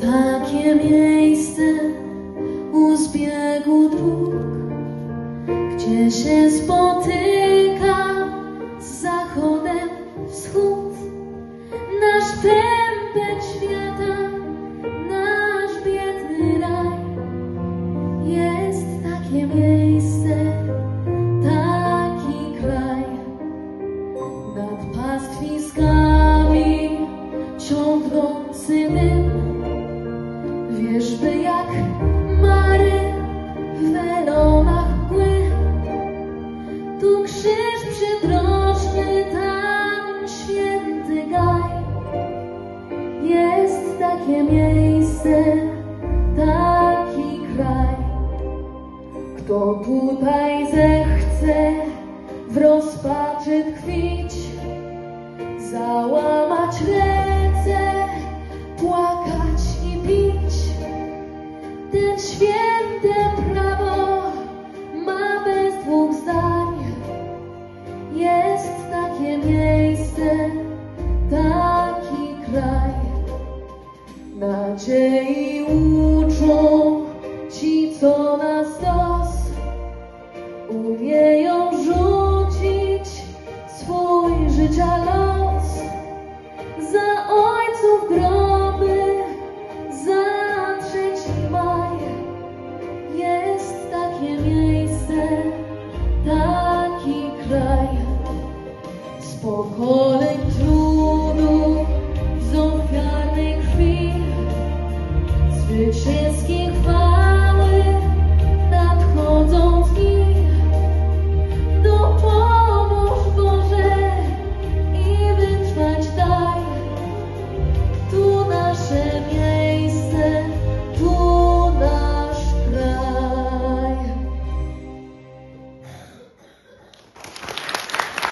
takie miejsce u zbiegu dróg, gdzie się spotyka z zachodem wschód. Nasz pępek świata, nasz biedny raj. Jest takie miejsce, taki kraj. Nad pastwiskami Kto tutaj zechce w rozpaczy tkwić Załamać ręce, płakać i pić. Ten święte prawo ma bez dwóch zdań. Jest takie miejsce, taki kraj. Nadziei uczą ci, co na życia los za ojców groby, za trzeci maj. Jest takie miejsce, taki kraj. Z pokoleń trudu, z ofiarnej krwi, zwycięski